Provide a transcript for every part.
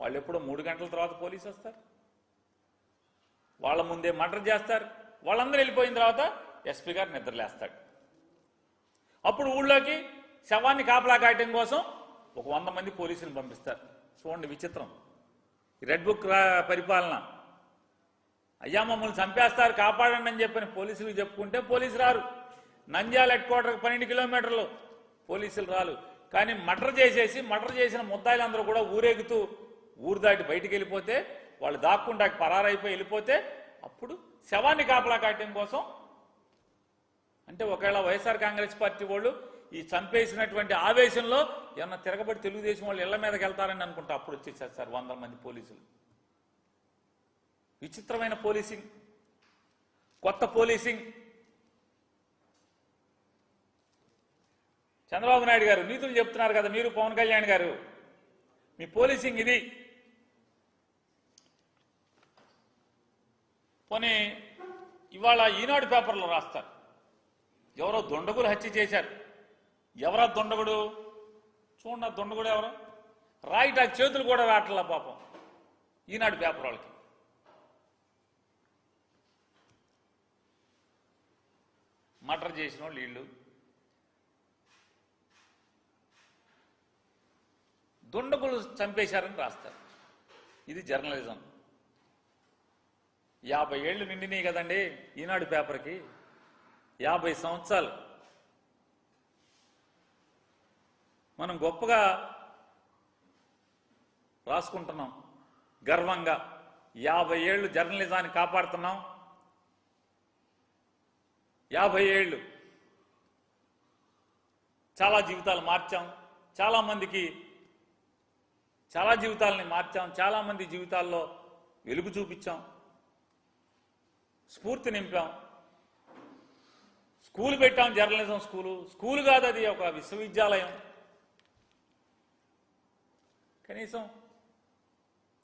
వాళ్ళు ఎప్పుడో మూడు గంటల తర్వాత పోలీసు వస్తారు. వాళ్ళ ముందే మర్డర్ చేస్తారు. వాళ్ళందరూ వెళ్ళిపోయిన తర్వాత ఎస్పీ గారు నిద్రలేస్తాడు. అప్పుడు ఊళ్ళోకి శవాన్ని కాపలా కాయటం కోసం ఒక వంద మంది పోలీసులు పంపిస్తారు. చూడండి విచిత్రం. రెడ్ బుక్ పరిపాలన. అయ్యా మమ్మల్ని చంపేస్తారు కాపాడండి అని చెప్పని పోలీసులు చెప్పుకుంటే పోలీసు రారు. నంద్యాల హెడ్ క్వార్టర్కి పన్నెండు కిలోమీటర్లు పోలీసులు రాలు కానీ మటర్ చేసేసి మటర్ చేసిన ముద్దాయిలందరూ కూడా ఊరేగుతూ ఊరు దాటి బయటికి వెళ్ళిపోతే వాళ్ళు దాక్కుండా పరారైపోయి వెళ్ళిపోతే అప్పుడు శవాన్ని కాపలా కాయటం కోసం అంటే ఒకవేళ వైఎస్ఆర్ కాంగ్రెస్ పార్టీ వాళ్ళు ఈ చంపేసినటువంటి ఆవేశంలో ఏమన్నా తిరగబడి తెలుగుదేశం వాళ్ళు ఇళ్ళ మీదకి వెళ్తారని అనుకుంటా అప్పుడు వచ్చేసారు సార్ వందల మంది పోలీసులు. విచిత్రమైన పోలీసింగ్. కొత్త పోలీసింగ్. చంద్రబాబు నాయుడు గారు నీతులు చెప్తున్నారు కదా మీరు పవన్ కళ్యాణ్ గారు. మీ పోలీసింగ్ ఇది. పోనీ ఇవాళ ఈనాడు పేపర్లో రాస్తారు. ఎవరో దొండగులు హత్య చేశారు. ఎవరా దొండగుడు? చూడండి దొండగుడు ఎవరు? రాయిట చేతులు కూడా రావట్లా పాపం. ఈనాడు పేపర్ వాళ్ళకి. మటర్ చేసిన వాళ్ళు వీళ్ళు. దుండగులు చంపేశారని రాస్తారు. ఇది జర్నలిజం. యాభై ఏళ్ళు నిండినాయి కదండి ఈనాడు పేపర్కి. యాభై సంవత్సరాలు. మనం గొప్పగా రాసుకుంటున్నాం. గర్వంగా. యాభై ఏళ్ళు జర్నలిజాన్ని కాపాడుతున్నాం. యాభై ఏళ్ళు. చాలా జీవితాలు మార్చాం. చాలామందికి చాలా జీవితాలని మార్చాం. చాలామంది జీవితాల్లో వెలుగు చూపించాం. స్ఫూర్తి నింపాం. స్కూల్ పెట్టాం జర్నలిజం స్కూలు. స్కూల్ కాదు అది ఒక విశ్వవిద్యాలయం. కనీసం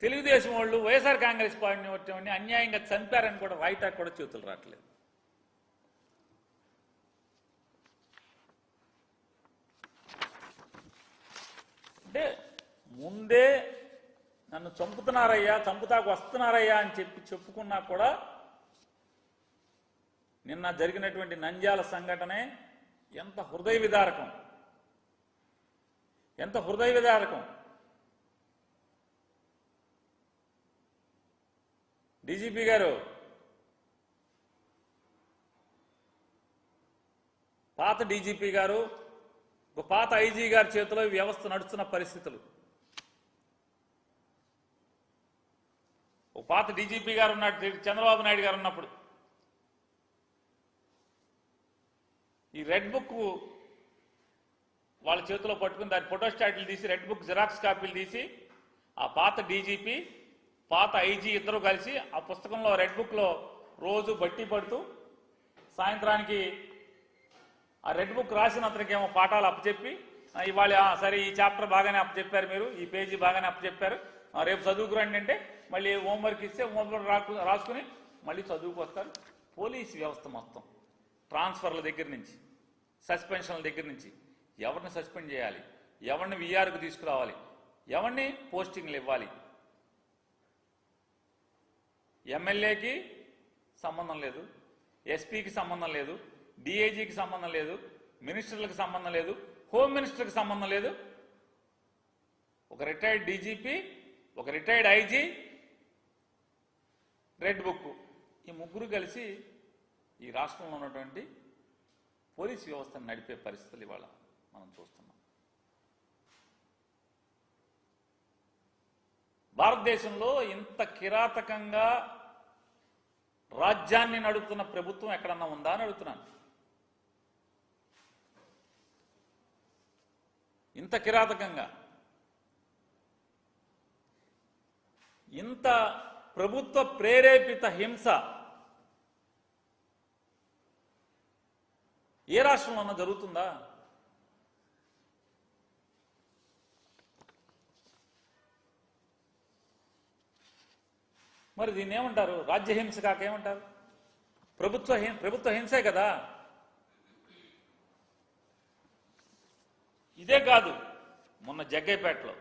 తెలుగుదేశం వాళ్ళు వైఎస్ఆర్ కాంగ్రెస్ పార్టీ వాటిని అన్యాయంగా చంపారని కూడా రాయటానికి కూడా చేతులు రావట్లేదు. అంటే ముందే నన్ను చంపుతున్నారయ్యా చంపుతాకు వస్తున్నారయ్యా అని చెప్పి చెప్పుకున్నా కూడా నిన్న జరిగినటువంటి నంద్యాల సంఘటనే ఎంత హృదయ విదారకం. ఎంత హృదయ విదారకం. డీజీపీ గారు పాత డీజీపీ గారు ఒక పాత ఐజీ గారి చేతిలో వ్యవస్థ నడుస్తున్న పరిస్థితులు. ఒక పాత డీజీపీ గారు ఉన్న చంద్రబాబు నాయుడు గారు ఉన్నప్పుడు. ఈ రెడ్ బుక్ వాళ్ళ చేతిలో పట్టుకుని దాని ఫోటోస్టాట్లు తీసి రెడ్ బుక్ జిరాక్స్ కాపీలు తీసి ఆ పాత డీజీపీ పాత ఐజీ ఇద్దరు కలిసి ఆ పుస్తకంలో రెడ్ బుక్లో రోజు బట్టి పడుతూ సాయంత్రానికి ఆ రెడ్ బుక్ రాసిన అతనికి ఏమో పాఠాలు అప్పచెప్పి ఇవాళ సరే ఈ చాప్టర్ బాగానే అప్పచెప్పారు మీరు ఈ పేజీ బాగానే అప్పచెప్పారు. రేపు చదువుకురండి అంటే మళ్ళీ హోంవర్క్ ఇస్తే హోంవర్క్ రాసుకుని మళ్ళీ చదువుకొస్తారు పోలీస్ వ్యవస్థ మొత్తం. ట్రాన్స్ఫర్ల దగ్గర నుంచి సస్పెన్షన్ల దగ్గర నుంచి ఎవరిని సస్పెండ్ చేయాలి? ఎవరిని విఆర్కు తీసుకురావాలి? ఎవరిని పోస్టింగ్లు ఇవ్వాలి? ఎమ్మెల్యేకి సంబంధం లేదు ఎస్పీకి సంబంధం లేదు డిఐజీకి సంబంధం లేదు మినిస్టర్లకు సంబంధం లేదు హోమ్ మినిస్టర్కి సంబంధం లేదు. ఒక రిటైర్డ్ డీజీపీ ఒక రిటైర్డ్ ఐజీ రెడ్ బుక్. ఈ ముగ్గురు కలిసి ఈ రాష్ట్రంలో ఉన్నటువంటి పోలీస్ వ్యవస్థను నడిపే పరిస్థితులు ఇవాళ మనం చూస్తున్నాం. భారతదేశంలో ఇంత కిరాతకంగా రాజ్యాన్ని నడుపుతున్న ప్రభుత్వం ఎక్కడన్నా ఉందా అని అడుగుతున్నాను. ఇంత కిరాతకంగా ఇంత ప్రభుత్వ ప్రేరేపిత హింస ఏ రాష్ట్రంలోనూ జరుగుతుందా? మరి దీన్ని ఏమంటారు? రాజ్య హింస కాక ఏమంటారు? ప్రభుత్వ ప్రభుత్వ హింసే కదా? ఇదే కాదు మొన్న జగ్గైపేటలో